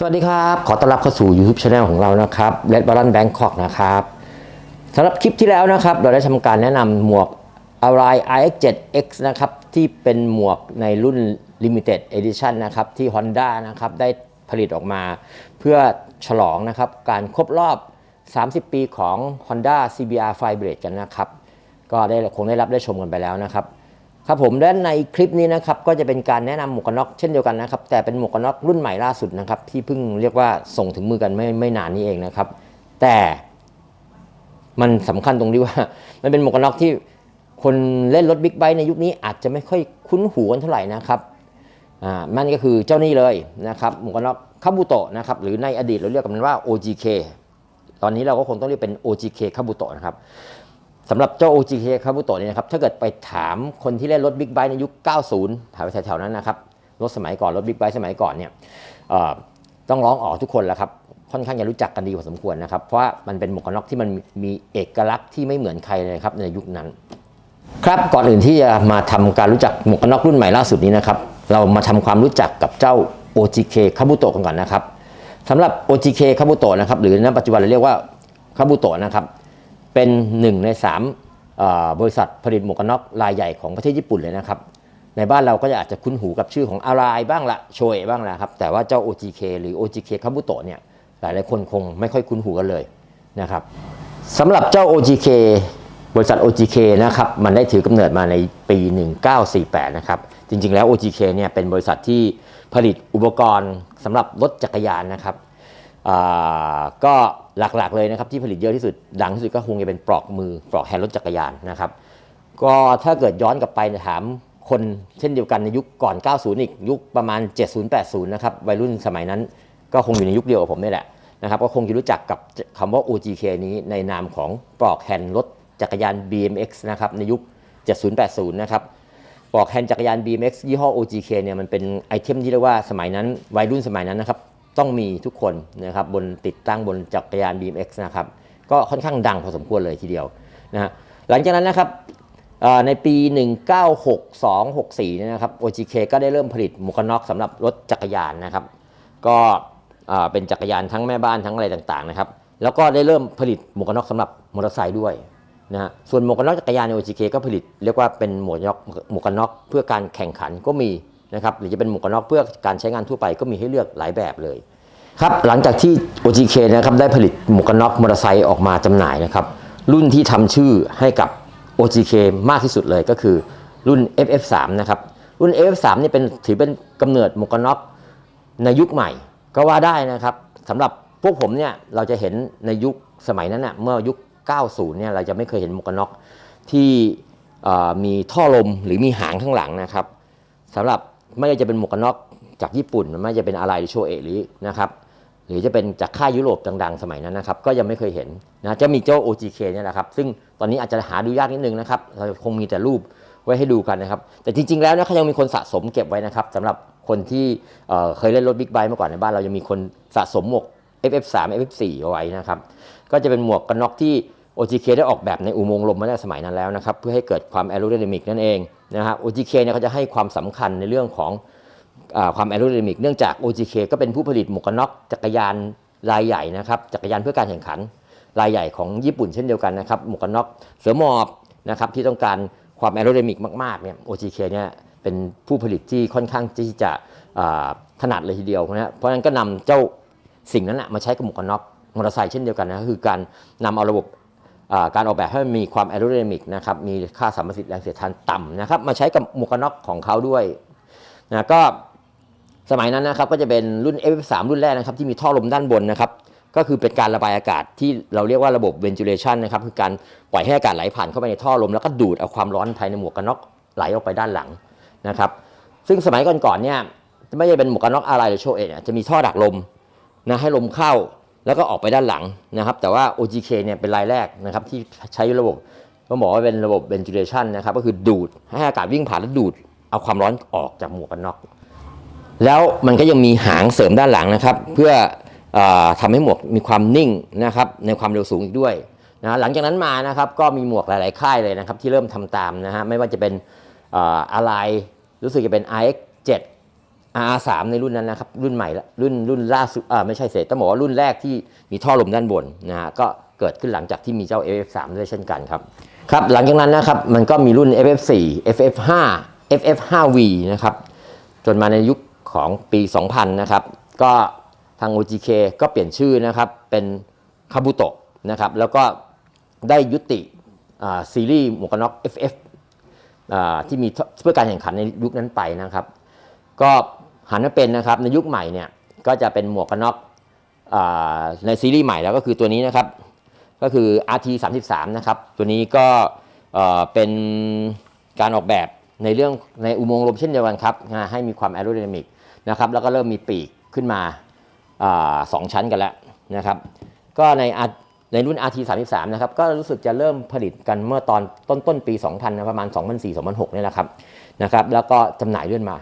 สวัสดีครับ ขอต้อนรับเข้าสู่ YouTube Channel ของเรานะครับ Red Balance Bangkok นะครับสำหรับคลิปที่แล้วนะครับ เราได้ทำการแนะนำหมวก Arai RX7X นะครับ ที่เป็นหมวกในรุ่น Limited Edition นะครับ ที่ Honda นะครับ ได้ผลิตออกมาเพื่อฉลองนะครับ การครบรอบ 30 ปีของ Honda CBR Fireblade กันนะครับ ก็ได้คงได้รับได้ชมกันไปแล้วนะครับ ครับผมและในคลิปนี้นะครับก็จะเป็นการแนะนำหมวกกันน็อกเช่นเดียวกันนะครับแต่เป็นหมวกกันน็อกรุ่นใหม่ล่าสุดนะครับที่เพิ่งเรียกว่าส่งถึงมือกันไม่ไม่นานนี้เองนะครับ แต่มันสำคัญตรงที่ว่า มันเป็นหมวกกันน็อกที่คนเล่นรถบิ๊กไบค์ในยุคนี้อาจจะไม่ค่อยคุ้นหูกันเท่าไหร่นะครับอ่ามันก็คือเจ้านี่เลยนะครับหมวกกันน็อกคาบุโตะนะครับหรือในอดีตเราเรียกกันว่า OGK ตอนนี้เราก็คงต้องเรียกเป็น OGK คาบุโตะนะครับ สำหรับเจ้า OGK คคาบุโตะเนี่ยนะครับถ้าเกิดไปถามคนที่เล่นรถบิ๊กไบค์ในยุค 90แถวแถวๆนั้นนะครับรถสมัยก่อนรถบิ๊กไบค์สมัยก่อนเนี่ยต้องร้องออกทุกคนแล้วครับค่อนข้างจะรู้จักกันดีพอสมควรนะครับ เพราะว่ามันเป็นหมวกกันน็อกที่มันมีเอกลักษณ์ที่ไม่เหมือนใครเลยครับในยุคนั้น ครับก่อนอื่นที่จะมาทำการรู้จักหมวกกันน็อกรุ่นใหม่ล่าสุดนี้นะครับเรามาทำความรู้จักกับเจ้า OGK คาบุโตะกันก่อนนะครับสำหรับ OGK คาบุโตะนะครับหรือณปัจจุบันเราเรียกว่าคาบุโตะนะครับ เป็นหนึ่งในสามบริษัทผลิตหมวกกันน็อกรายใหญ่ของประเทศญี่ปุ่นเลยนะครับ ในบ้านเราก็จะอาจจะคุ้นหูกับชื่อของอารายบ้างละโชเอบ้างละครับ แต่ว่าเจ้า OGK หรือ OGK คาบุโตะเนี่ยหลายหลายคนคงไม่ค่อยคุ้นหูกันเลยนะครับสำหรับเจ้า OGK บริษัท OGK นะครับมันได้ถือกำเนิดมาในปี 1948 นะครับจริงๆแล้ว OGK เนี่ยเป็นบริษัทที่ผลิตอุปกรณ์สำหรับรถจักรยานนะครับ ก็หลักๆเลยนะครับที่ผลิตเยอะที่สุดดังที่สุดก็คงจะเป็นปลอกมือปลอกแฮนด์รถจักรยานนะครับก็ถ้าเกิดย้อนกลับไปถามคนเช่นเดียวกันในยุคก่อน 90 อีกยุคประมาณ 70-80 นะครับวัยรุ่นสมัยนั้นก็คงอยู่ในยุคเดียวกับผมนี่แหละนะครับก็คงจะรู้จักกับคำว่า OGK นี้ในนามของปลอกแฮนด์รถจักรยาน BMX นะครับในยุค 70-80 นะครับปลอกแฮนด์จักรยาน BMX ยี่ห้อ OGK เนี่ยมันเป็นไอเทมที่เรียกว่าสมัยนั้นวัยรุ่นสมัยนั้นนะครับ ต้องมีทุกคนนะครับบนติดตั้งบนจักรยาน BMX นะครับก็ค่อนข้างดังพอสมควรเลยทีเดียวนะฮะหลังจากนั้นนะครับในปี 1962-64เนี่ยนะครับ OGK ก็ได้เริ่มผลิตหมวกกันน็อกสำหรับรถจักรยานนะครับ ก็เอ่อเป็นจักรยานทั้งแม่บ้านทั้งอะไรต่างๆนะครับ แล้วก็ได้เริ่มผลิตหมวกกันน็อกสำหรับมอเตอร์ไซค์ด้วยนะฮะส่วนหมวกกันน็อกจักรยานใน OGK ก็ผลิตเรียกว่าเป็นหมวกกันน็อกหมวกกันน็อกเพื่อการแข่งขันก็มี นะครับหรือจะเป็นหมวกกันน็อกเพื่อการใช้งานทั่วไปก็มีให้เลือกหลายแบบเลยครับหลังจากที่ OGK นะครับได้ผลิตหมวกกันน็อกมอเตอร์ไซค์ออกมาจำหน่ายนะครับรุ่นที่ทำชื่อให้กับ OGK มากที่สุดเลยก็คือรุ่น FF3 นะครับรุ่น FF3 นี่เป็นถือเป็นกำเนิดหมวกกันน็อกในยุคใหม่ก็ว่าได้นะครับสำหรับพวกผมเนี่ยเราจะเห็นในยุคสมัยนั้นน่ะเมื่อยุค 90 เนี่ยเราจะไม่เคยเห็นหมวกกันน็อกที่มีท่อลมหรือมีหางข้างหลังนะครับสำหรับ ไม่ว่าจะเป็นหมวกกันน็อกจากญี่ปุ่นไม่ว่าจะเป็นอะไรหรือโชเอะหรือนะครับหรือจะเป็นจากค่ายยุโรปดังๆ สมัยนั้นนะครับ ก็ยังไม่เคยเห็นนะจะมีเจ้า OGK เนี่ยแหละครับ ซึ่งตอนนี้อาจจะหาดูยากนิดนึงนะครับเราคงมีแต่รูปไว้ให้ดูกันนะครับ แต่จริงๆแล้วนะเขายังมีคนสะสมเก็บไว้นะครับสำหรับคนที่เเคยเล่นรถบิ๊กไบค์มาก่อนในบ้านเรายังมีคนสะสมหมวก FF3 FF4 เอาไว้นะครับ ก็จะเป็นหมวกกันน็อกที่ OGK ได้ออกแบบในอุโมงค์ลมมาตั้งสมัยนั้นแล้วนะครับ เพื่อให้เกิดความแอโร d y นามิกนั่นเองนะฮะ OGK เนี่ยเขาจะให้ความสำคัญในเรื่องของอความแอโร d y นามิกเนื่องจาก OGK ก็เป็นผู้ผลิตหมวกกันน็อกจักรยานรายใหญ่นะครับจักรยานเพื่อการแข่งขันรายใหญ่ของญี่ปุ่นเช่นเดียวกันนะครับหมวกกันน็อกเสือหมอบนะครับที่ต้องการความแอโร d y นามิกมากๆเนี่ย OGK เนี่ยเป็นผู้ผลิตที่ค่อนข้างที่จะถนัดเลยทีเดียวนะเพราะนั้นก็นำเจ้าสิ่งนั้นนะมาใช้กับหมวกกันน็อกมอเตอร์ไซค์เช่นเดียวกันนะคือการนำเอาระบบ การออกแบบให้มันมีความแอโร d y นามิกนะครับมีค่าสัมประสิทธิ์แรงเสียดทานต่ำนะครับมาใช้กับหมวกกันน็อกของเขาด้วยนะก็สมัยนั้นนะครับก็จะเป็นรุ่น F3 รุ่นแรกนะครับที่มีท่อลมด้านบนนะครับก็คือเป็นการระบายอากาศที่เราเรียกว่าระบบ ventilation นะครับคือการปล่อยให้อากาศไหลผ่านเข้าไปในท่อลม แล้วก็ดูดเอาความร้อนภายในหมวกกันน็อกไหลออกไปด้านหลังนะครับซึ่งสมัยก่อนๆเนี่ยไม่ใช่เป็นหมวกกันน็อกอะไรหรือโชเอะเนี่ยจะมีท่อดักลมนะให้ลมเข้า แล้วก็ออกไปด้านหลังนะครับ แต่ว่า OGK เนี่ยเป็นรายแรกนะครับที่ใช้ระบบก็บอกว่าเป็นระบบ ventilation นะครับ ก็คือดูดให้อากาศวิ่งผ่านแล้วดูด เอาความร้อนออกจากหมวกกันน็อก แล้วมันก็ยังมีหางเสริมด้านหลังนะครับ เพื่ออาทำให้หมวกมีความนิ่งนะครับในความเร็วสูงอีกด้วยนะหลังจากนั้นมานะครับก็มีหมวกหลาย ๆ ค่ายเลยนะครับที่เริ่มทำตามนะฮะไม่ว่าจะเป็นอาอะไรรู้สึกจะเป็น RX7 R3 ในรุ่นนั้นนะครับ รุ่นใหม่ละรุ่นรุ่นล่าสุดอ่าไม่ใช่เศษต้องบอกว่ารุ่นแรกที่มีท่อลมด้านบนนะฮะก็เกิดขึ้นหลังจากที่มีเจ้า FF3 ด้วยเช่นกันครับครับหลังจากนั้นนะครับมันก็มีรุ่น FF4 FF5 FF5V นะครับจนมาในยุคของปี 2000 นะครับ ก็ทาง OGK ก็เปลี่ยนชื่อนะครับเป็นคาบุโตะนะครับแล้วก็ได้ยุติซีรีส์หมวกกันน็อก FF อ่าที่มีเพื่อการแข่งขันในยุคนั้นไปนะครับ ก็ หันมาเป็นนะครับในยุคใหม่เนี่ยก็จะเป็นหมวกกันน็อกอในซีรีส์ใหม่แล้วก็คือตัวนี้นะครับ ก็คือ RT 33นะครับตัวนี้ก็เป็นการออกแบบในเรื่องในอุโมงค์ลมเช่นเดียวกันครับให้มีความแอโร d y นามิกนะครับแล้วก็เริ่มมีปีกขึ้นมาอสองชั้นกันแล้วนะครับ ก็ในในรุ่น RT 33นะครับก็รู้สึกจะเริ่มผลิตกันเมื่อตอนต้นต้นปี 2000นะประมาณ 2004-2006เนี่ยนะครับนะครับแล้วก็จำหน่ายเรื่อยมา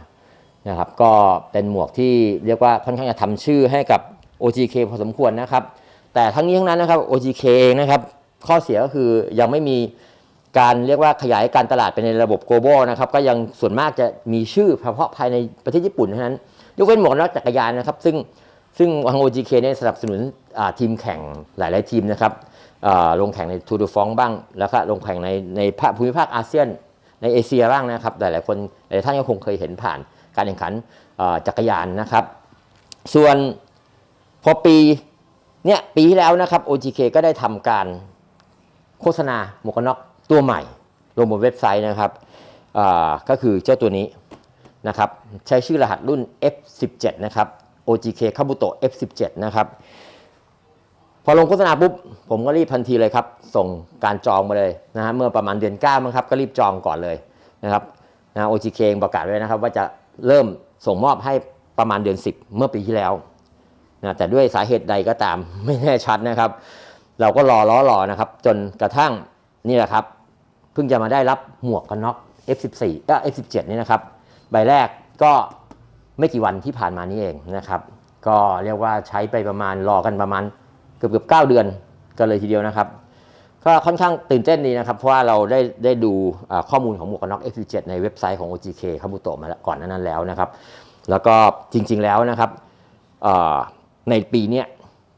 นะครับก็เป็นหมวกที่เรียกว่าค่อนข้างจะทำชื่อให้กับ OGK พอสมควรนะครับ แต่ทั้งนี้ทั้งนั้นนะครับ OGK เองนะครับ ข้อเสียก็คือยังไม่มีการเรียกว่าขยายการตลาดไปในระบบ global นะครับ ก็ยังส่วนมากจะมีชื่อเฉพาะภายในประเทศญี่ปุ่นเท่านั้น ยกเว้นหมวกกันอกจักรยานนะครับ ซึ่งซึ่งทาง OGK เนี่ยสนับสนุนทีมแข่งหลาย ๆ ทีมนะครับลงแข่งในทูดูฟองบ้าง แล้วก็ลงแข่งในในภูมิภาคอาเซียนในเอเชียบ้างนะครับ หลาย ๆ คนหลายท่านก็คงเคยเห็นผ่าน การแข่งขันจักรยานนะครับ ส่วนพอปีเนี่ยปีที่แล้วนะครับ OGK ก็ได้ทำการโฆษณาหมวกกันน็อกตัวใหม่ ลงบนเว็บไซต์นะครับก็คือเจ้าตัวนี้นะครับใช้ชื่อรหัสรุ่น F17 นะครับ OGK Kabuto F17 นะครับพอลงโฆษณาปุ๊บผมก็รีบทันทีเลยครับ ส่งการจองมาเลยนะฮะเมื่อประมาณเดือน9มั้งครับก็รีบจองก่อนเลยนะครับนะ OGK เองประกาศไว้นะครับว่าจะ เริ่มส่งมอบให้ประมาณเดือน 10 เมื่อปีที่แล้วนะแต่ด้วยสาเหตุใดก็ตามไม่แน่ชัดนะครับ เราก็รอล้อรอนะครับ จนกระทั่งนี่แหละครับ เพิ่งจะมาได้รับหมวกกันน็อก F14 เอ่อ F17 นี่นะครับ ใบแรกก็ไม่กี่วันที่ผ่านมานี้เองนะครับ ก็เรียกว่าใช้ไปประมาณรอกันประมาณเกือบเกือบเเดือนกันเลยทีเดียวนะครับ ก็ค่อนข้างตื่นเต้นดีนะครับ เพราะว่าเราได้ได้ดูข้อมูลของหมวกกันน็อก F7 ในเว็บไซต์ของ OGK คาบุโตะมาแล้วก่อนนั้นแล้วนะครับ แล้วก็จริงๆแล้วนะครับในปีนี้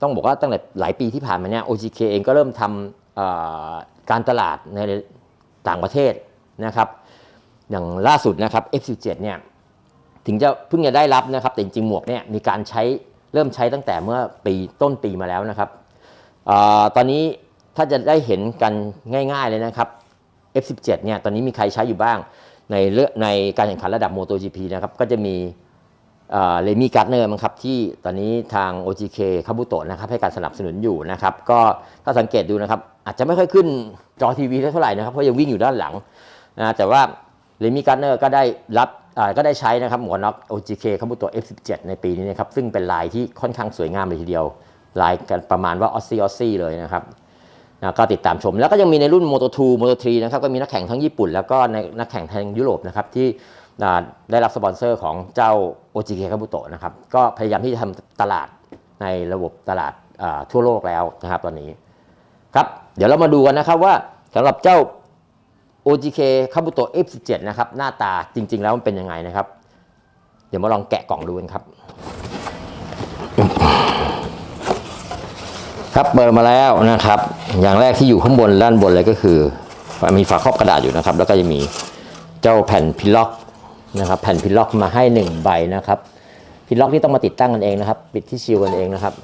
ต้องบอกว่าตั้งแต่หลายปีที่ผ่านมาเนี่ย OGK เองก็เริ่มทำการตลาดในต่างประเทศนะครับอย่างล่าสุดนะครับ F17 เนี่ยถึงจะเพิ่งจะได้รับนะครับ แต่จริงๆหมวกเนี่ยมีการใช้เริ่มใช้ตั้งแต่เมื่อปีต้นปีมาแล้วนะครับอตอนนี้ ถ้าจะได้เห็นกันง่าย ๆเลยนะครับ F17 เนี่ยตอนนี้มีใครใช้อยู่บ้างในเรื่องในการแข่งขันระดับ MotoGP นะครับก็จะมีเลมี่การ์เนอร์มั้งครับที่ตอนนี้ทาง OGK คาบุโตะนะครับให้การสนับสนุนอยู่นะครับก็ถ้าสังเกตดูนะครับอาจจะไม่ค่อยขึ้นจอทีวีเท่าไหร่นะครับเพราะยังวิ่งอยู่ด้านหลังนะแต่ว่าเลมี่การ์เนอร์ก็ได้รับก็ได้ใช้นะครับหมวกนน็อก OGK คาบุโตะ F17 ในปีนี้นะครับซึ่งเป็นลายที่ค่อนข้างสวยงามเลยทีเดียว ลายกันประมาณว่าออสซี่ออสซี่เลยนะครับ นะก็ติดตามชม แล้วก็ยังมีในรุ่น Moto 2 Moto 3นะครับก็มีนักแข่งทั้งญี่ปุ่น แล้วก็ในนักแข่งทางยุโรปนะครับที่ได้รับสปอนเซอร์ของเจ้า OGK k a b u t o นะครับก็พยายามที่จะทำตลาดในระบบตลาดทั่วโลกแล้วนะครับตอนนี้ครับเดี๋ยวเรามาดูกันนะครับว่าสำหรับเจ้า OGK k a b u t o F17 นะครับหน้าตาจริง ๆ แล้วมันเป็นยังไงนะครับ เดี๋ยวมาลองแกะกล่องดูกันครับ ครับเปิดมาแล้วนะครับ อย่างแรกที่อยู่ข้างบนด้านบนเลยก็คือมีฝาครอบกระดาษอยู่นะครับ แล้วก็จะมีเจ้าแผ่นพิล็อกนะครับแผ่นพิล็อกมาให้หนึ่งใบนะครับพิล็อกที่ต้องมาติดตั้งกันเองนะครับปิดที่ชิวกันเองนะครับ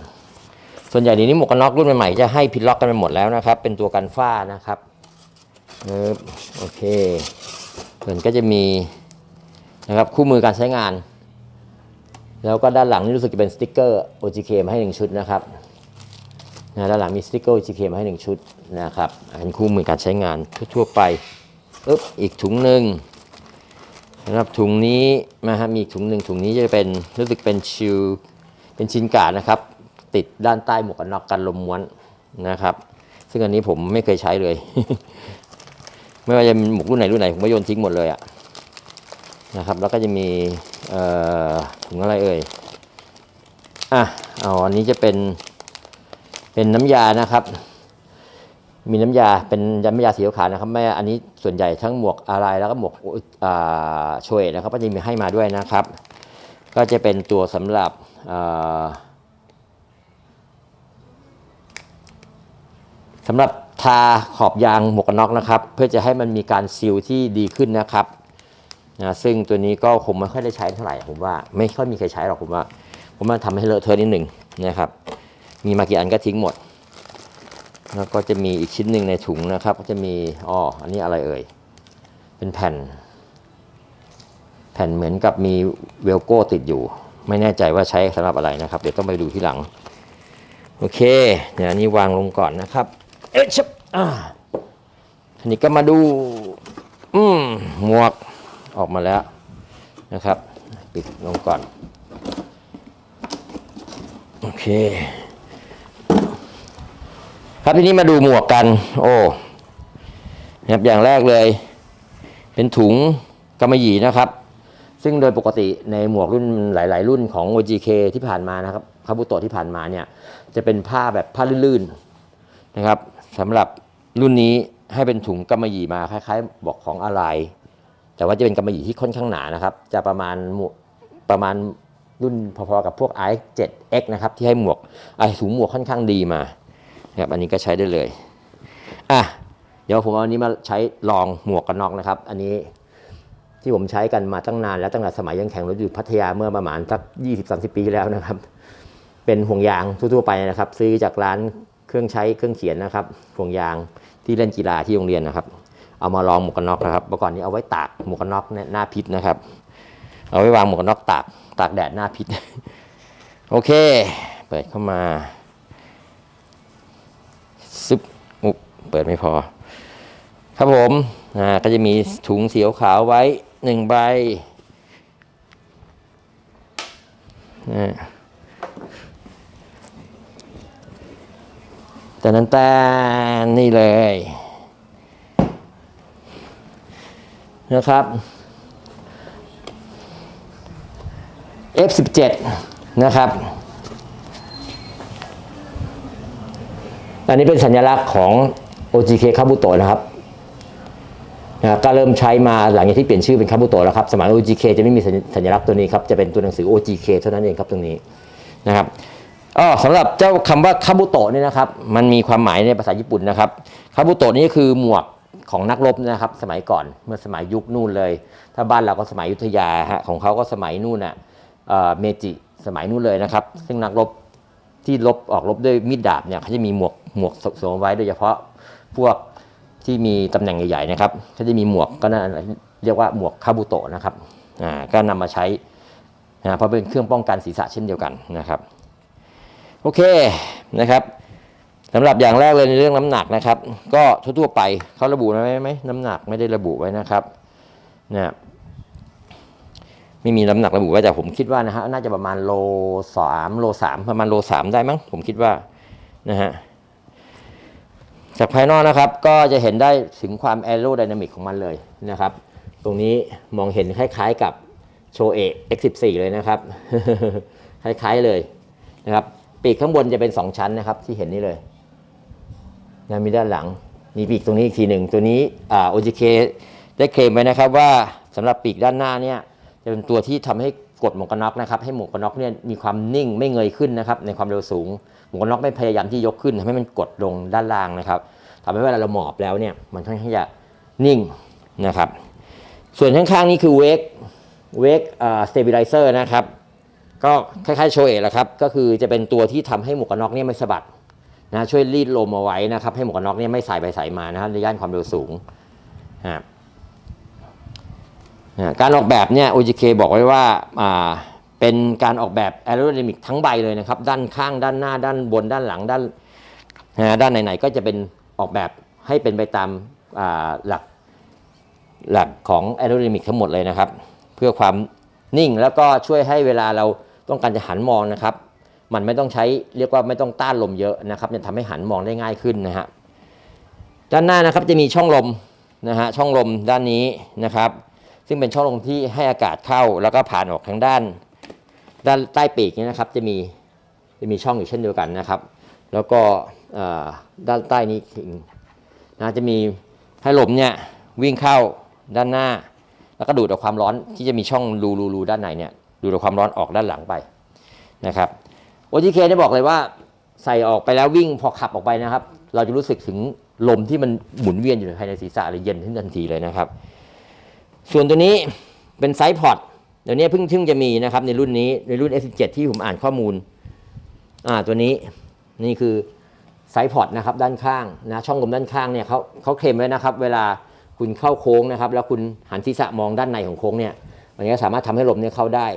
ส่วนใหญ่ทีนี้หมวกกันน็อกรุ่นใหม่ๆจะให้พิล็อกกันไปหมดแล้วนะครับ เป็นตัวกันฝ้านะครับเออโอเคส่วนก็จะมีนะครับคู่มือการใช้งาน แล้วก็ด้านหลังนี่รู้สึกจะเป็นสติกเกอร์ OGK มาให้หนึ่งชุดนะครับ นะด้านหลังมีสติ๊กเกอร์ GK มาให้หนึ่งชุดนะครับเป็นคู่มือการใช้งานทั่วๆไปอึ๊บอีกถุงหนึ่งนะครับถุงนี้นะฮะมีอีกถุงหนึ่งถุงนี้จะเป็นรู้สึกเป็นชิลเป็นชิ้นกาดนะครับ ติดด้านใต้หมวกกันน็อกกันลมม้วนนะครับ ซึ่งอันนี้ผมไม่เคยใช้เลย ไม่ว่าจะหมวกรุ่นไหนรุ่นไหนผมก็โยนทิ้งหมดเลยอะนะครับ แล้วก็จะมีถุงอะไรเอ่ยอะเอาอันนี้จะเป็น เป็นน้ำยานะครับ มีน้ำยาเป็นน้ำยาสีขาวนะครับไม่อันนี้ส่วนใหญ่ทั้งหมวกอะไรแล้วก็หมวกอ่าช่วยนะครับก็จะมีให้มาด้วยนะครับ ก็จะเป็นตัวสำหรับอ่อสำหรับทาขอบยางหมวกกันน็อกนะครับ เพื่อจะให้มันมีการซีลที่ดีขึ้นนะครับนะซึ่งตัวนี้ก็คงไม่ค่อยได้ใช้เท่าไหร่ผมว่า ไม่ค่อยมีใครใช้หรอกผมว่า ผมว่าทำให้เลอะเทอะนิดหนึ่งนะครับ มีมากี่อันก็ทิ้งหมด แล้วก็จะมีอีกชิ้นหนึ่งในถุงนะครับ ก็จะมีอ๋ออันนี้อะไรเอ่ย เป็นแผ่น แผ่นเหมือนกับมีเวลโก้ติดอยู่ ไม่แน่ใจว่าใช้สำหรับอะไรนะครับ เดี๋ยวต้องไปดูที่หลัง โอเค เดี๋ยวอันนี้วางลงก่อนนะครับ เอ๊ะชับอ่าทีนี้ก็มาดู อืมหมวกออกมาแล้วนะครับ ปิดลงก่อน โอเค ครับทีนี้มาดูหมวกกัน โอ้นะครับอย่างแรกเลย เป็นถุงกำมะหยี่นะครับ ซึ่งโดยปกติในหมวกรุ่นหลาย ๆ รุ่นของ OGK ที่ผ่านมานะครับคาบุโตะที่ผ่านมาเนี่ยจะเป็นผ้าแบบผ้าลื่น ๆ นะครับสำหรับรุ่นนี้ให้เป็นถุงกำมะหยี่มาคล้าย ๆ บอกของอะไร แต่ว่าจะเป็นกำมะหยี่ที่ค่อนข้างหนานะครับ จะประมาณประมาณรุ่นพอๆกับพวก i 7 X นะครับที่ให้หมวกไอถุงหมวกค่อนข้างดีมา นะครับอันนี้ก็ใช้ได้เลยอะเดี๋ยวผมเอาอันนี้มาใช้ลองหมวกกันน็อกนะครับ อันนี้ที่ผมใช้กันมาตั้งนานแล้วตั้งแต่สมัยยังแข่งรถอยู่พัทยาเมื่อประมาณสัก20-30 ปีที่แล้วนะครับ เป็นห่วงยางทั่วๆไปนะครับ ซื้อจากร้านเครื่องใช้เครื่องเขียนนะครับห่วงยางที่เล่นกีฬาที่โรงเรียนนะครับ เอามาลองหมวกกันน็อกนะครับเมื่อก่อนนี้เอาไว้ตากหมวกกันน็อกหน้าพิษนะครับ เอาไว้วางหมวกกันน็อกตากตากแดดหน้าพิษ โอเค เปิดเข้ามา ซึบอุบเปิดไม่พอ ครับผมอ่าก็จะมีถุงสีขาวไว้หนึ่งใบนะแต่นั้นแต่นี่เลย นะครับ F17 นะครับ อันนี้เป็นสัญลักษณ์ของ OGK คาบุโตะนะครับนะก็เริ่มใช้มาหลังจากที่เปลี่ยนชื่อเป็นคาบุโตะแล้วครับสมัย OGK จะไม่มีสัญลักษณ์ตัวนี้ครับจะเป็นตัวหนังสือ OGK เท่านั้นเองครับตรงนี้นะครับอ๋อสำหรับเจ้าคำว่าคาบุโตะนี่นะครับ มันมีความหมายในภาษาญี่ปุ่นนะครับคาบุโตะนี่คือหมวกของนักรบนะครับ สมัยก่อนเมื่อสมัยยุคนู่นเลย ถ้าบ้านเราก็สมัยยุทธยาฮะของเขาก็สมัยนู่นน่ะเอ่อเมจิสมัยนู่นเลยนะครับ ซึ่งนักรบที่รบออกรบด้วยมีดดาบเนี่ยเขาจะมีหมวก หมวกสวมไว้โดยเฉพาะพวกที่มีตำแหน่งใหญ่ๆนะครับเขาจะมีหมวกก็นั่นเรียกว่าหมวกคาบุโตะนะครับก็นำมาใช้นะเพราะเป็นเครื่องป้องกันศีรษะเช่นเดียวกันนะครับ โอเคนะครับสำหรับอย่างแรกเลยในเรื่องน้ำหนักนะครับ ก็ทั่วๆไปเขาระบุไว้ไหมน้ำหนักไม่ได้ระบุไว้นะครับนะไม่มีน้ำหนักระบุไว้แต่ผมคิดว่านะฮะน่าจะประมาณโลสามโลสามประมาณโลสามได้มั้งผมคิดว่านะฮะ จากภายนอกนะครับก็จะเห็นได้ถึงความแอโร d y นามิกของมันเลยนะครับ ตรงนี้มองเห็นคล้ายๆกับโชเอ X14 เลยนะครับ คล้ายๆเลยนะครับปีกข้างบนจะเป็น 2 ชั้นนะครับที่เห็นนี่เลยนะมีด้านหลังมีปีกตรงนี้อีกทีหนึ่งตัวนี้อ่า OGK ได้เคลมไว้นะครับว่าสำหรับปีกด้านหน้าเนี่ยจะเป็นตัวที่ทำให้กดหมวกกันน็อกนะครับให้หมวกกันน็อกเนี่ยมีความนิ่งไม่เงยขึ้นนะครับในความเร็วสูง วกน็อกไม่พยายามที่ยกขึ้นทำให้มันกดลงด้านล่างนะครับทำให้เวลาเราหมอบแล้วเนี่ยมันค่อนข้างจะนิ่งนะครับ ส่วนข้างๆนี่คือเวกเวกสเตเบลิเซอร์นะครับก็คล้ายๆโชเอะแหละครับก็คือจะเป็นตัวที่ทำให้หมวกกันน็อกเนี่ยไม่สะบัดนะช่วยรีดลมเอาไว้นะครับ ให้หมวกกันน็อกเนี่ยไม่สายไปสายมานะครับในย่านความเร็วสูงนะครับการออกแบบเนี่ย OGK บอกไว้ว่าอ่า เป็นการออกแบบแอโร d y นามิกทั้งใบเลยนะครับ ด้านข้างด้านหน้าด้านบนด้านหลังด้านนะด้านไหนๆก็จะเป็นออกแบบให้เป็นไปตามาหลักหลักของแอโร d y นามิกทั้งหมดเลยนะครับ เพื่อความนิ่งแล้วก็ช่วยให้เวลาเราต้องการจะหันมองนะครับ มันไม่ต้องใช้เรียกว่าไม่ต้องต้านลมเยอะนะครับจะทำให้หันมองได้ง่ายขึ้นนะฮะด้านหน้านะครับจะมีช่องลมนะฮะช่องลมด้านนี้นะครับ ซึ่งเป็นช่องลมที่ให้อากาศเข้าแล้วก็ผ่านออกทางด้าน ด้านใต้ปีกนี้นะครับจะมีจะมีช่องอยู่เช่นเดียวกันนะครับ แล้วก็ด้านใต้นี้นะจะมีให้ลมเนี่ยวิ่งเข้าด้านหน้า แล้วก็ดูดเอาความร้อนที่จะมีช่องรูรูรูด้านในเนี่ยดูดเอาความร้อนออกด้านหลังไปนะครับ OGK เนี่ยบอกเลยว่าใส่ออกไปแล้ววิ่งพอขับออกไปนะครับ เราจะรู้สึกถึงลมที่มันหมุนเวียนอยู่ภายในศีรษะเลยเย็นขึ้นทันทีเลยนะครับ ส่วนตัวนี้เป็นไซส์พอร์ต เดี๋ยวนี้เพิ่งเพิ่งจะมีนะครับในรุ่นนี้ในรุ่น S17 ที่ผมอ่านข้อมูลอ่าตัวนี้นี่คือไซพอร์ตนะครับด้านข้างนะช่องลมด้านข้างเนี่ยเขาเขาเคลมไว้นะครับ เวลาคุณเข้าโค้งนะครับ แล้วคุณหันศีรษะมองด้านในของโค้งเนี่ยมันก็สามารถทำให้ลมเนี่ยเข้าได้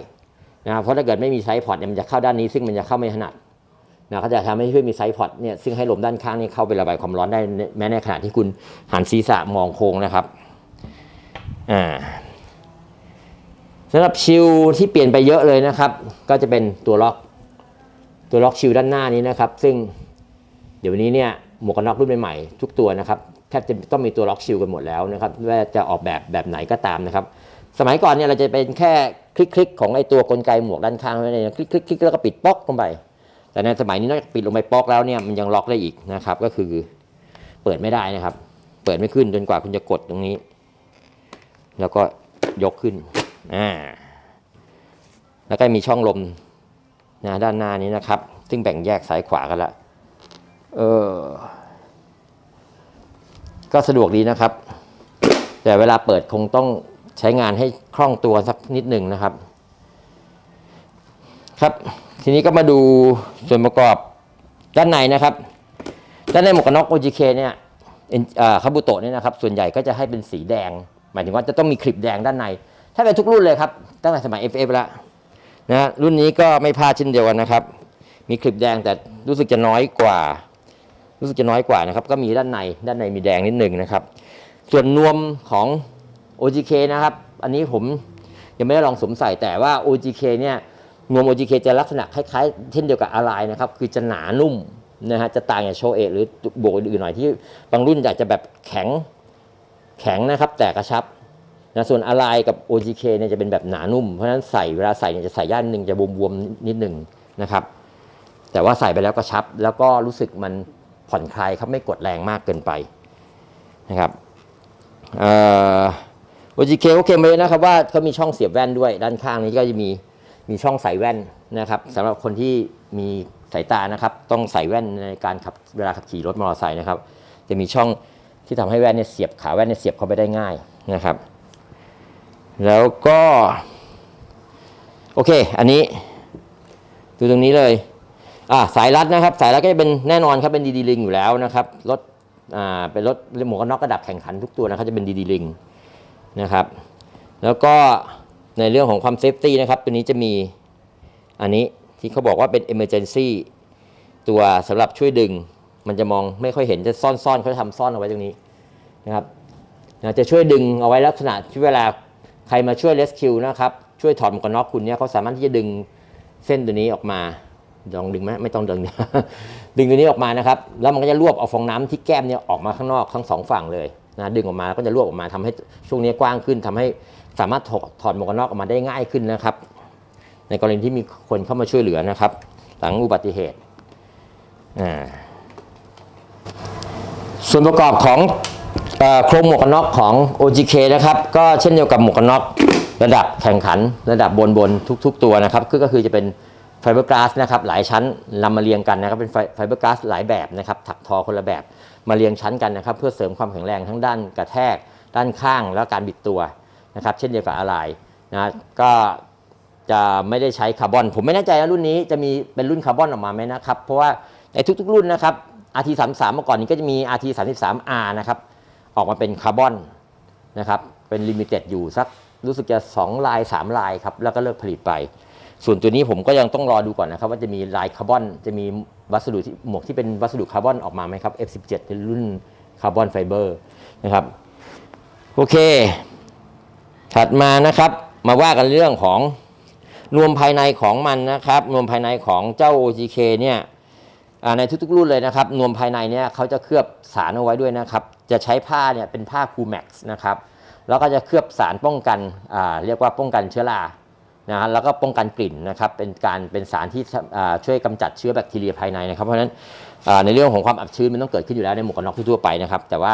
นะครับเพราะถ้าเกิดไม่มีไซพอร์ตเนี่ยมันจะเข้าด้านนี้ซึ่งมันจะเข้าไม่ถนัดนะเขาจะทำให้ช่วยมีไซพอร์ตเนี่ยซึ่งให้ลมด้านข้างนี่เข้าไประบายความร้อนได้แม้ในขณะที่คุณหันศีรษะมองโค้งนะครับอ่า สำหรับชิลที่เปลี่ยนไปเยอะเลยนะครับ ก็จะเป็นตัวล็อก ตัวล็อกชิลด้านหน้านี้นะครับ ซึ่งเดี๋ยวนี้เนี่ยหมวกกันน็อกรุ่นใหม่ๆทุกตัวนะครับแทบจะต้องมีตัวล็อกชิลกันหมดแล้วนะครับว่าจะออกแบบแบบไหนก็ตามนะครับ สมัยก่อนเนี่ยเราจะเป็นแค่คลิกๆของไอ้ตัวกลไกหมวกด้านข้างนั่นเองคลิกๆแล้วก็ปิดป๊อกลงไป แต่ในสมัยนี้นอกจากปิดลงไปป๊อกแล้วเนี่ยมันยังล็อกได้อีกนะครับ ก็คือเปิดไม่ได้นะครับ เปิดไม่ขึ้นจนกว่าคุณจะกดตรงนี้ แล้วก็ยกขึ้น อ่าแล้วก็มีช่องลมนะด้านหน้านี้นะครับ ซึ่งแบ่งแยกซ้ายขวากันละเออ ก็สะดวกดีนะครับ แต่เวลาเปิดคงต้องใช้งานให้คล่องตัวสักนิดหนึ่งนะครับ ครับ ทีนี้ก็มาดูส่วนประกอบด้านในนะครับ ด้านในหมวกกันน็อก OGK เนี่ยเนอ่าคาบุโตะเนี่ยนะครับ ส่วนใหญ่ก็จะให้เป็นสีแดง หมายถึงว่าจะต้องมีคลิปแดงด้านใน ถ้าเป็นทุกรุ่นเลยครับ ตั้งแต่สมัย FF แล้วนะรุ่นนี้ก็ไม่พลาดเช่นเดียวกันนะครับ มีคลิปแดงแต่รู้สึกจะน้อยกว่า รู้สึกจะน้อยกว่านะครับ ก็มีด้านในด้านในมีแดงนิดหนึ่งนะครับ ส่วนนวมของ OGK นะครับ อันนี้ผมยังไม่ได้ลองสวมใส่แต่ว่า OGK เนี่ยนวม OGK จะลักษณะคล้ายๆ เช่นเดียวกับอะไรนะครับ คือจะหนานุ่มนะฮะจะต่างจากโชเอะหรือบวกอื่นๆหน่อยที่บางรุ่นอยากจะแบบแข็งแข็งนะครับ แต่กระชับ นะส่วนอะไรกับ OGK เนี่ยจะเป็นแบบหนานุ่ม เพราะฉะนั้นใส่เวลาใส่เนี่ยจะใส่ย่านหนึ่งจะบวมๆนิดหนึ่งนะครับ แต่ว่าใส่ไปแล้วก็ชับ แล้วก็รู้สึกมันผ่อนคลายครับไม่กดแรงมากเกินไปนะครับเอ่อ OGK โอเคเลยนะครับว่าเขามีช่องเสียบแว่นด้วย ด้านข้างนี้ก็จะมีมีช่องใส่แว่นนะครับสำหรับคนที่มีสายตานะครับ ต้องใส่แว่นในการขับเวลาขับขี่รถมอเตอร์ไซค์นะครับ จะมีช่องที่ทำให้แว่นเนี่ยเสียบขาแว่นเนี่ยเสียบเข้าไปได้ง่ายนะครับ แล้วก็ โอเค อันนี้ ดูตรงนี้เลยอ่าสายรัดนะครับ สายรัดก็จะเป็นแน่นอนครับเป็นดีดีลิงอยู่แล้วนะครับรถอ่าเป็นรถหมวกกันน็อกกระดับแข่งขันทุกตัวนะครับจะเป็นดีดีลิงนะครับ แล้วก็ในเรื่องของความเซฟตี้นะครับ ตัวนี้จะมีอันนี้ที่เขาบอกว่าเป็น emergency ตัวสำหรับช่วยดึง มันจะมองไม่ค่อยเห็นจะซ่อนๆเขาจะทำซ่อนเอาไว้ตรงนี้นะครับจะช่วยดึงเอาไว้ลักษณะที่เวลา ใครมาช่วย rescue นะครับ ช่วยถอดหมวกกันน็อกคุณเนี่ยเขาสามารถที่จะดึงเส้นตัวนี้ออกมาลองดึงไหมไม่ต้องดึง ดึงตัวนี้ออกมานะครับ แล้วมันก็จะรวบเอาฟองน้ำที่แก้มเนี่ยออกมาข้างนอกทั้งสองฝั่งเลยนะดึงออกมาแล้วก็จะรวบออกมาทำให้ช่วงนี้กว้างขึ้นทำให้สามารถถอดถอดหมวกกันน็อกออกมาได้ง่ายขึ้นนะครับ ในกรณีที่มีคนเข้ามาช่วยเหลือนะครับ หลังอุบัติเหตุ ส่วนประกอบของ โครงหมวกกันน็อกของ OGK นะครับก็เช่นเดียวกับหมวกกันน็อกระดับแข่งขันระดับบนบนทุก ๆ ตัวนะครับก็ก็คือจะเป็นไฟเบอร์กลาสนะครับหลายชั้นนำมาเรียงกันนะครับเป็นไฟเบอร์กลาสหลายแบบนะครับถักทอคนละแบบมาเรียงชั้นกันนะครับ เพื่อเสริมความแข็งแรงทั้งด้านกระแทก ด้านข้างและการบิดตัวนะครับ เช่นเดียวกับอะไรนะก็จะไม่ได้ใช้คาร์บอน ผมไม่แน่ใจว่ารุ่นนี้จะมีเป็นรุ่นคาร์บอนออกมาไหมนะครับ เพราะว่าในทุกๆ รุ่นนะครับ RT33 เมื่อก่อนนี้ก็จะมี RT33R นะครับ ออกมาเป็นคาร์บอนนะครับเป็นลิมิเต็ดอยู่สักรู้สึกจะ 2 ลาย 3 ลายครับ แล้วก็เลิกผลิตไป ส่วนตัวนี้ผมก็ยังต้องรอดูก่อนนะครับ ว่าจะมีลายคาร์บอน จะมีวัสดุที่หมวกที่เป็นวัสดุคาร์บอนออกมาไหมครับ F17 เป็นรุ่นคาร์บอนไฟเบอร์นะครับ โอเค ถัดมานะครับ มาว่ากันเรื่องของนวมภายในของมันนะครับ นวมภายในของเจ้า OGK เนี่ยในทุกๆ รุ่นเลยนะครับ นวมภายในเนี่ยเขาจะเคลือบสารเอาไว้ด้วยนะครับ จะใช้ผ้าเนี่ยเป็นผ้าคูแม็กซ์นะครับแล้วก็จะเคลือบสารป้องกันเรียกว่าป้องกันเชื้อรานะฮะแล้วก็ป้องกันกลิ่นนะครับเป็นการเป็นสารที่ช่วยกำจัดเชื้อแบคทีเรียภายในนะครับเพราะฉะนั้นในเรื่องของความอับชื้นมันต้องเกิดขึ้นอยู่แล้วในหมวกกันน็อกทั่วไปนะครับแต่ว่า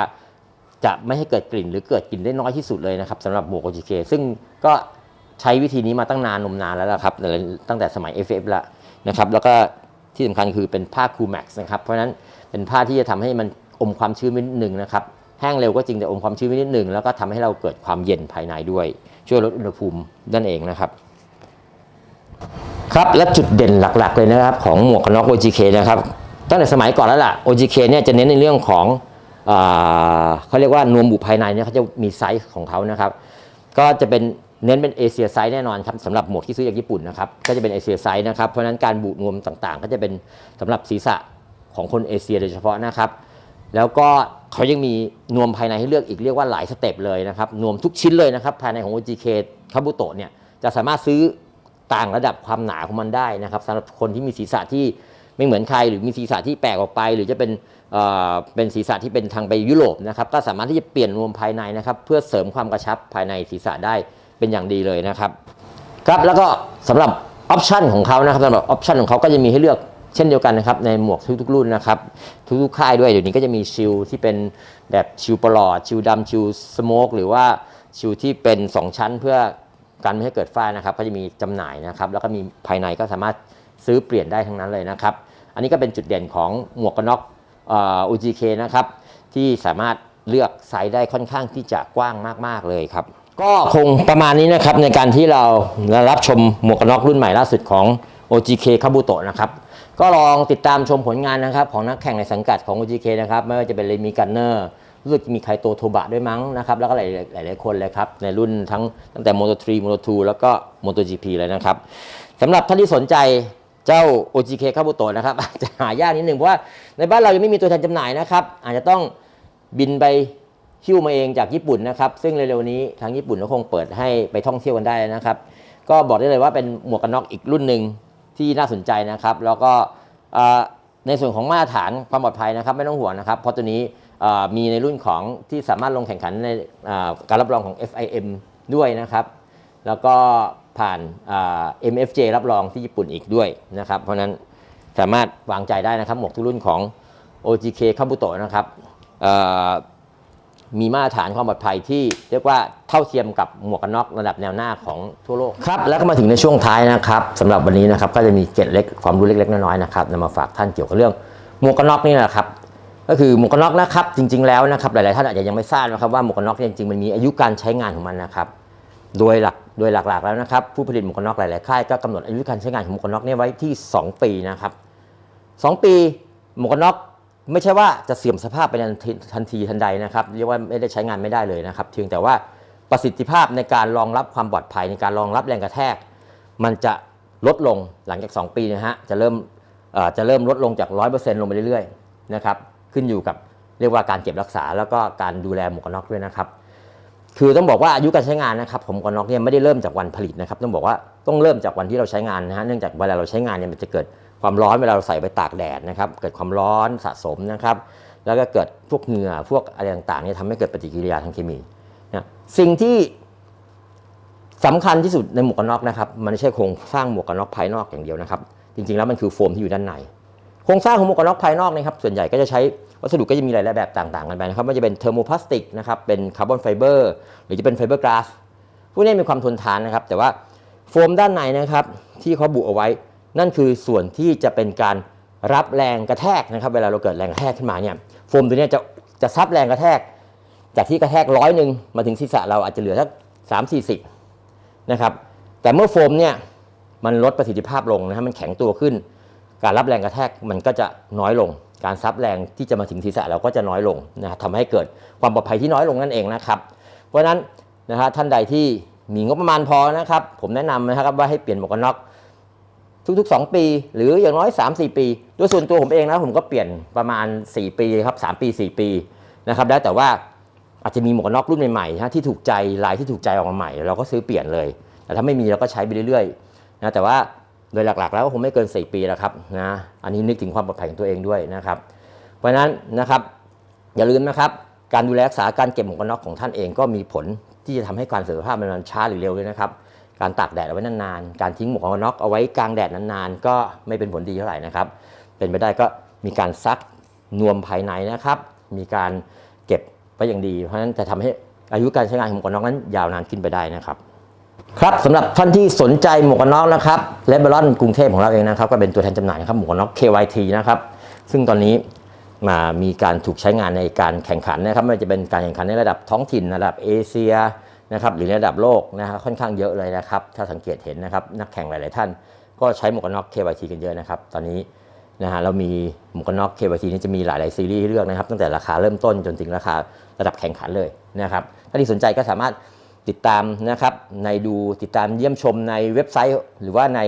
จะไม่ให้เกิดกลิ่นหรือเกิดกลิ่นได้น้อยที่สุดเลยนะครับสำหรับหมวก OGK ซึ่งก็ใช้วิธีนี้มาตั้งนานนมนานแล้วล่ะครับตั้งแต่สมัย FF ละนะครับแล้วก็ที่สำคัญคือเป็นผ้าคูแม็กซ์นะครับเพราะฉะนั้นเป็นผ้าที่จะทำให้มัน อมความชื้นไว้นิดหนึ่งนะครับแห้งเร็วก็จริงแต่อมความชื้นไว้นิดหนึ่งแล้วก็ทำให้เราเกิดความเย็นภายในด้วย ช่วยลดอุณหภูมินั่นเองนะครับ ครับและจุดเด่นหลักๆเลยนะครับ ของหมวกกันน็อก OGK นะครับตั้งแต่สมัยก่อนแล้วล่ะ OGK เนี่ยจะเน้นในเรื่องของเขาเรียกว่านวมบุภายในเนี่ยเขาจะมีไซส์ของเขานะครับ ก็จะเป็นเน้นเป็นเอเชียไซส์แน่นอนครับสำหรับหมวกที่ซื้อจากญี่ปุ่นนะครับก็จะเป็นเอเชียไซส์นะครับเพราะนั้นการบุนวมต่างๆ ก็จะเป็นสำหรับศีรษะของคนเอเชียโดยเฉพาะนะครับ แล้วก็เขายังมีนวมภายในให้เลือกอีกเรียกว่าหลายสเต็ปเลยนะครับ นวมทุกชิ้นเลยนะครับภายในของ OGK คาบุโตะเนี่ยจะสามารถซื้อต่างระดับความหนาของมันได้นะครับสำหรับคนที่มีศีรษะที่ไม่เหมือนใครหรือมีศีรษะที่แปลกออกไป หรือจะเป็นเอ่อเป็นศีรษะที่เป็นทางไปยุโรปนะครับก็สามารถที่จะเปลี่ยนนวมภายในนะครับ เพื่อเสริมความกระชับภายในศีรษะได้เป็นอย่างดีเลยนะครับครับแล้วก็สำหรับออปชันของเขานะครับสำหรับออปชันของเขาก็จะมีให้เลือก เช่นเดียวกันนะครับในหมวกทุกๆรุ่นนะครับทุกๆค่ายด้วยเดี๋ยวนี้ก็จะมีชิลที่เป็นแบบชิลปลอดชิลดำชิลสโมกหรือว่าชิลที่เป็น 2 ชั้นเพื่อการไม่ให้เกิดฝ้านะครับ ก็จะมีจำหน่ายนะครับ แล้วก็มีภายในก็สามารถซื้อเปลี่ยนได้ทั้งนั้นเลยนะครับ อันนี้ก็เป็นจุดเด่นของหมวกกันน็อกอ่อ UGK นะครับที่สามารถเลือกไซส์ได้ค่อนข้างที่จะกว้างมากๆเลยครับ ก็คงประมาณนี้นะครับในการที่เรารับชมหมวกกันน็อกรุ่นใหม่ล่าสุดของ OGK คาบุโตะนะครับ ก็ลองติดตามชมผลงานนะครับ ของนักแข่งในสังกัดของ OGK นะครับไม่ว่าจะเป็นเลมีกันเนอร์รู้สึกมีไคโตโทบะด้วยมั้งนะครับ แล้วก็หลายๆหลายคนเลยครับ ในรุ่นทั้งตั้งแต่ Moto 3 Moto 2แล้วก็ Moto GP เลยนะครับสำหรับท่านที่สนใจเจ้า OGK คาบุโตะนะครับอาจจะหายากนิดหนึ่งเพราะว่าในบ้านเรายังไม่มีตัวแทนจำหน่ายนะครับ อาจจะต้องบินไปฮิ้วมาเองจากญี่ปุ่นนะครับ ซึ่งเร็วๆนี้ทางญี่ปุ่นก็คงเปิดให้ไปท่องเที่ยวกันได้นะครับ ก็บอกได้เลยว่าเป็นหมวกกันน็อกอีกรุ่นหนึ่ง ที่น่าสนใจนะครับ แล้วก็ในส่วนของมาตรฐานความปลอดภัยนะครับ ไม่ต้องห่วงนะครับ เพราะตัวนี้มีในรุ่นของที่สามารถลงแข่งขันในการรับรองของ FIM ด้วยนะครับ แล้วก็ผ่าน MFJ รับรองที่ญี่ปุ่นอีกด้วยนะครับ เพราะนั้นสามารถวางใจได้นะครับหมวกทุกรุ่นของ OGK คาบุโตะนะครับ มีมาตรฐานความปลอดภัยที่เรียกว่าเท่าเทียมกับหมวกกันน็อกระดับแนวหน้าของทั่วโลกครับแล้วก็มาถึงในช่วงท้ายนะครับสำหรับวันนี้นะครับก็จะมีเกร็ดเล็กความรู้เล็กๆน้อยๆนะครับนำมาฝากท่านเกี่ยวกับเรื่องหมวกกันน็อกนี่แหละครับก็คือหมวกกันน็อกนะครับจริง ๆแล้วนะครับหลายๆท่านอาจจะยังไม่ทราบนะครับว่าหมวกกันน็อกที่จริงๆมันมีอายุการใช้งานของมันนะครับโดยหลักโดยหลักๆแล้วนะครับผู้ผลิตหมวกกันน็อกหลายๆค่ายก็กำหนดอายุการใช้งานของหมวกกันน็อกเนี่ยไว้ที่ 2 ปีนะครับสองปีหมวกกันน็อก ไม่ใช่ว่าจะเสื่อมสภาพไปทันทีทันทีทันใดนะครับเรียกว่าไม่ได้ใช้งานไม่ได้เลยนะครับเพียงแต่ว่าประสิทธิภาพในการรองรับความปลอดภัยในการรองรับแรงกระแทก มันจะลดลงหลังจาก 2 ปีนะฮะจะเริ่มจะเริ่มลดลงจาก 100%ลงไปเรื่อยๆนะครับขึ้นอยู่กับเรียกว่าการเก็บรักษาแล้วก็การดูแลหมวกกันน็อกด้วยนะครับ คือต้องบอกว่าอายุการใช้งานนะครับผมกันน็อกเนี่ยไม่ได้เริ่มจากวันผลิตนะครับ ต้องบอกว่าต้องเริ่มจากวันที่เราใช้งานนะฮะเนื่องจากเวลาเราใช้งานเนี่ยมันจะเกิด ความร้อนเวลาเราใส่ไปตากแดดนะครับ เกิดความร้อนสะสมนะครับ แล้วก็เกิดพวกเหงื่อพวกอะไรต่างๆนี่ทำให้เกิดปฏิกิริยาทางเคมีนะสิ่งที่สำคัญที่สุดในหมวกกันน็อกนะครับ มันไม่ใช่โครงสร้างหมวกกันน็อกภายนอกอย่างเดียวนะครับ จริงๆแล้วมันคือโฟมที่อยู่ด้านในโครงสร้างของหมวกกันน็อกภายนอกนะครับ ส่วนใหญ่ก็จะใช้วัสดุก็จะมีหลายแบบต่างๆกันไปนะครับไม่ว่าจะเป็นเทอร์โมพลาสติกนะครับ เป็นคาร์บอนไฟเบอร์หรือจะเป็นไฟเบอร์กลาสพวกนี้มีความทนทานนะครับ แต่ว่าโฟมด้านในนะครับ ที่เขาบุเอาไว้ นั่นคือส่วนที่จะเป็นการรับแรงกระแทกนะครับ เวลาเราเกิดแรงกระแทกขึ้นมาเนี่ยโฟมตัวนี้จะจะซับแรงกระแทก จากที่กระแทกร้อยหนึ่งมาถึงศีรษะเราอาจจะเหลือสักสามสี่สิบนะครับ แต่เมื่อโฟมเนี่ยมันลดประสิทธิภาพลงนะครับมันแข็งตัวขึ้น การรับแรงกระแทกมันก็จะน้อยลง การซับแรงที่จะมาถึงศีรษะเราก็จะน้อยลงนะครับทำให้เกิดความปลอดภัยที่น้อยลงนั่นเองนะครับ เพราะฉะนั้นนะฮะท่านใดที่มีงบประมาณพอนะครับ ผมแนะนำนะครับว่าให้เปลี่ยนหมวกกันน็อก ทุกๆ 2 ปี หรืออย่างน้อย 3-4 ปีโดยส่วนตัวผมเองนะผมก็เปลี่ยนประมาณ 4 ปีครับ3ปี 4 ปีนะครับแล้วแต่ว่าอาจจะมีหมวกน็อกรุ่นใหม่ๆนะที่ถูกใจลายที่ถูกใจออกมาใหม่ เราก็ซื้อเปลี่ยนเลย แต่ถ้าไม่มีเราก็ใช้ไปเรื่อยๆนะแต่ว่าโดยหลักๆ แล้วก็คงไม่เกิน 4 ปีแล้วครับนะอันนี้นึกถึงความปลอดภัยของตัวเองด้วยนะครับ เพราะฉะนั้นนะครับอย่าลืมนะครับการดูแลรักษาการเก็บหมวกน็อกของท่านเองก็มีผลที่จะทำให้การเสื่อมสภาพมันช้าหรือเร็วด้วยนะครับ การตากแดดเอาไว้นานๆ การทิ้งหมวกกันน็อกเอาไว้กลางแดดนานๆ ก็ไม่เป็นผลดีเท่าไหร่นะครับ เป็นไปได้ก็มีการซักนวมภายในนะครับ มีการเก็บไว้อย่างดี เพราะฉะนั้นจะทำให้อายุการใช้งานของหมวกกันน็อกนั้นยาวนานขึ้นไปได้นะครับ ครับสำหรับท่านที่สนใจหมวกกันน็อกนะครับเลเบรอนกรุงเทพของเราเองนะครับ ก็เป็นตัวแทนจำหน่ายนะครับหมวกกันน็อก KYT นะครับ ซึ่งตอนนี้มามีการถูกใช้งานในการแข่งขันนะครับไม่ว่าจะเป็นการแข่งขันในระดับท้องถิ่นระดับเอเชีย นะครับหรือระดับโลกนะครับค่อนข้างเยอะเลยนะครับ ถ้าสังเกตเห็นนะครับนักแข่งหลาย ๆ ท่าน ก็ใช้หมวกกันน็อก KYT กันเยอะนะครับ ตอนนี้นะฮะเรามีหมวกกันน็อก KYT นี่จะมีหลาย ๆ ซีรีส์เลือกนะครับ ตั้งแต่ราคาเริ่มต้นจนถึงราคาระดับแข่งขันเลยนะครับถ้าที่สนใจก็สามารถติดตามนะครับในดูติดตามเยี่ยมชมในเว็บไซต์ หรือว่าใน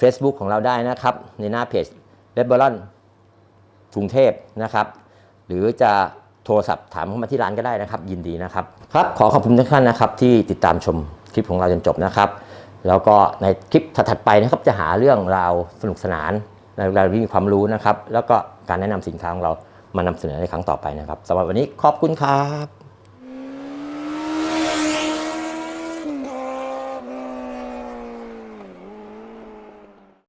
Facebook ของเราได้นะครับ ในหน้าเพจ Red b a l l o n กรุงเทพนะครับ หรือจะ โทรศัพท์ถามเข้ามาที่ร้านก็ได้นะครับ ยินดีนะครับ ครับ ขอขอบคุณทุกท่านนะครับ ที่ติดตามชมคลิปของเราจนจบนะครับ แล้วก็ในคลิปถัดไปนะครับจะหาเรื่องราวสนุกสนานในราวที่มีความรู้นะครับ แล้วก็การแนะนำสินค้าของเรามานำเสนอในครั้งต่อไปนะครับสำหรับวันนี้ขอบคุณครับ